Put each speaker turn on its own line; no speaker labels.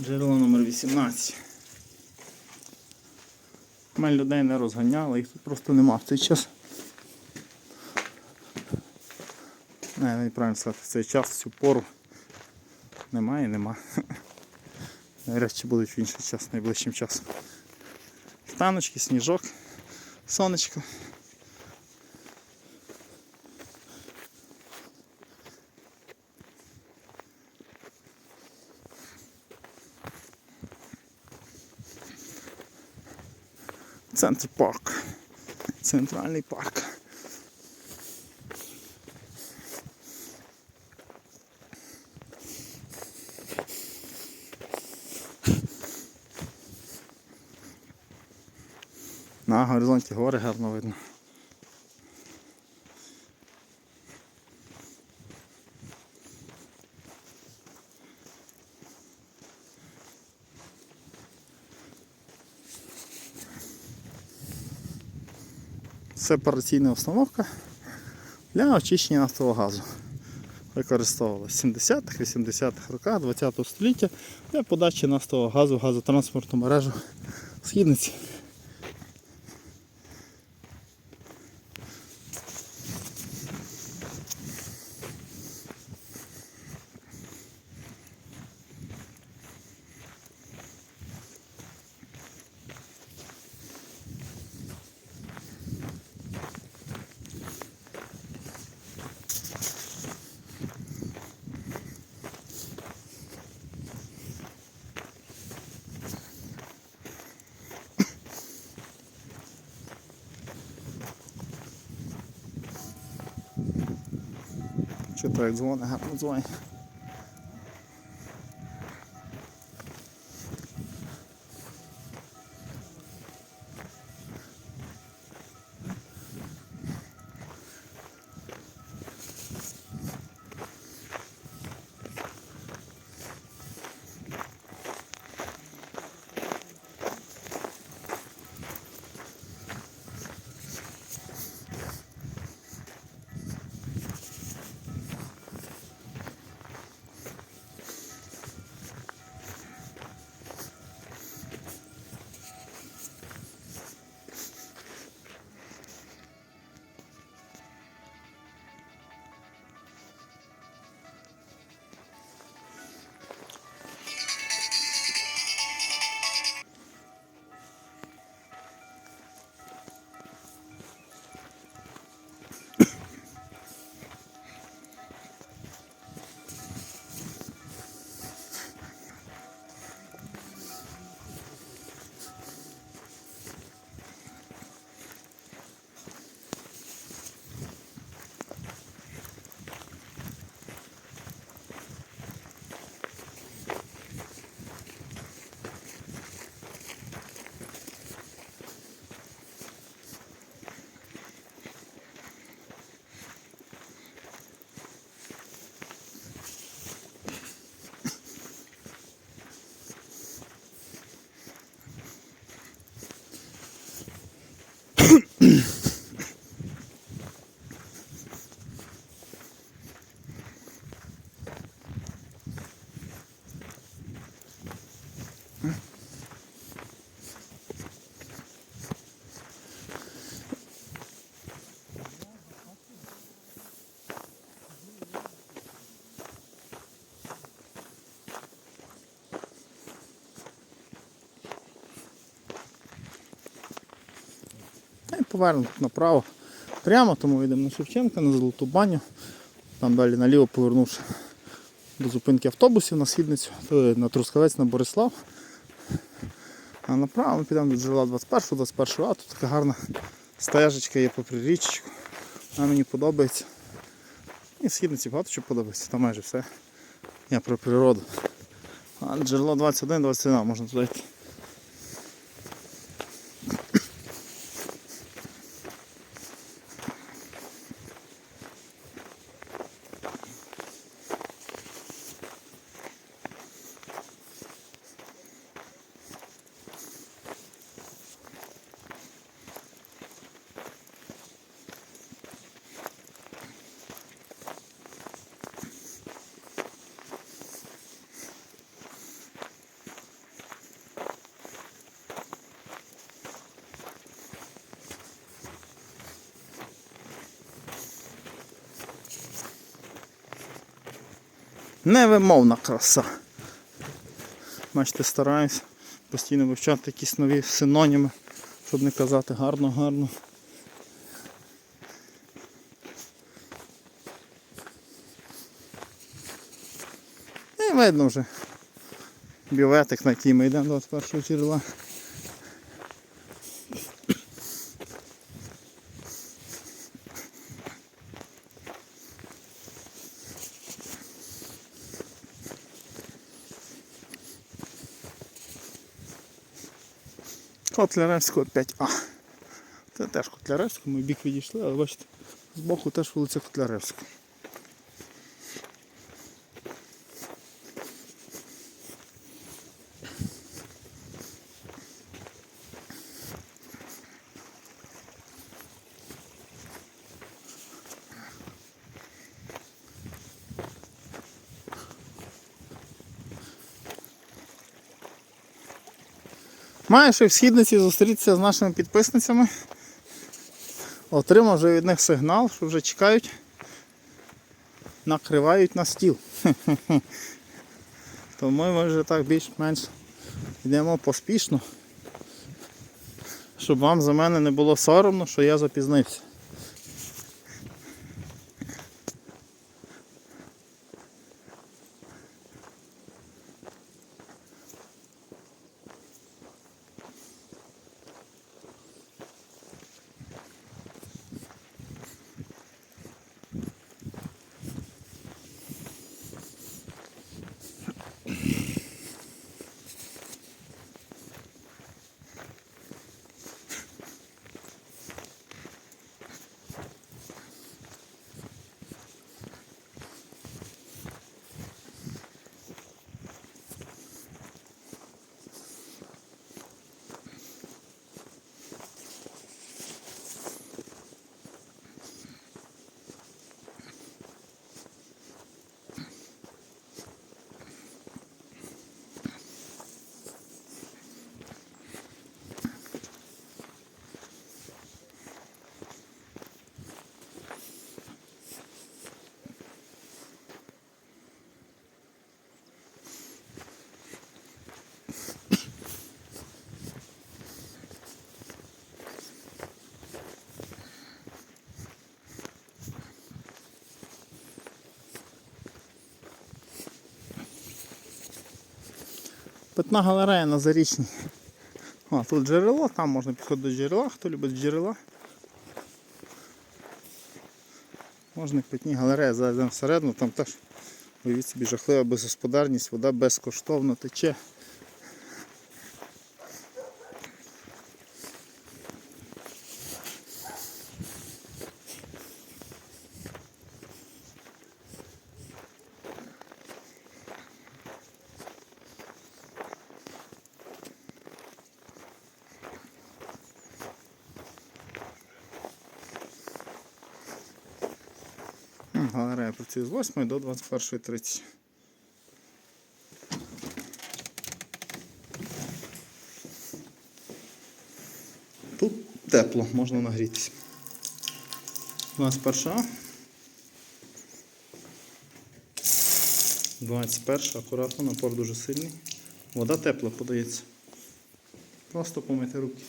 Джерело номер 18. Ми людей не розганяли, їх тут просто нема в цей час. Не, неправильно сказати, в цей час, в цю пору. Немає, нема. Навряд чи будуть в інший час, найближчим часом. Таночки, сніжок, сонечко. Центр парк. Центральний парк. На горизонті гори гарно видно. Сепараційна установка для очищення нафтового газу. Використовувалася в 70-х, 80-х роках 20 століття для подачі нафтового газу в газотранспортну мережу східниці. Що то як дзвони, Повернемо направо. Прямо, тому йдемо на Шевченка, на Золоту баню. Там далі наліво повернувши до зупинки автобусів на східницю, на Трускавець, на Борислав. А направо ми підемо до джерела 21 21 а тут така гарна стежечка є попри річечку. Вона мені подобається. І в східниці багато чого подобається, там майже все. Я про природу. А джерело 21, 21, можна туди. Невимовна краса. Бачите, стараюсь постійно вивчати якісь нові синоніми, щоб не казати гарно, гарно. І видно вже бюветик, на який ми йдемо до першого джерела. Котляревського 5А. Це теж Котляревського, ми бік відійшли, але бачите, збоку теж вулиця Котляревська. Ще в східниці зустрітися з нашими підписницями. Отримав вже від них сигнал, що вже чекають, накривають на стіл. Тому ми вже так більш-менш йдемо поспішно, щоб вам за мене не було соромно, що я запізнився. Питна галерея на зарічній. О, тут джерело, там можна підходити до джерела, хто любить джерела. Можна питні галереї, зайдемо всередину, там теж уявіть собі жахлива безгосподарність, вода безкоштовно тече. М, Галерея працює з 8 до 21.30. Тут тепло, можна нагрітися. 21. 21, акуратно, напор дуже сильний. Вода тепла подається. Просто помити руки.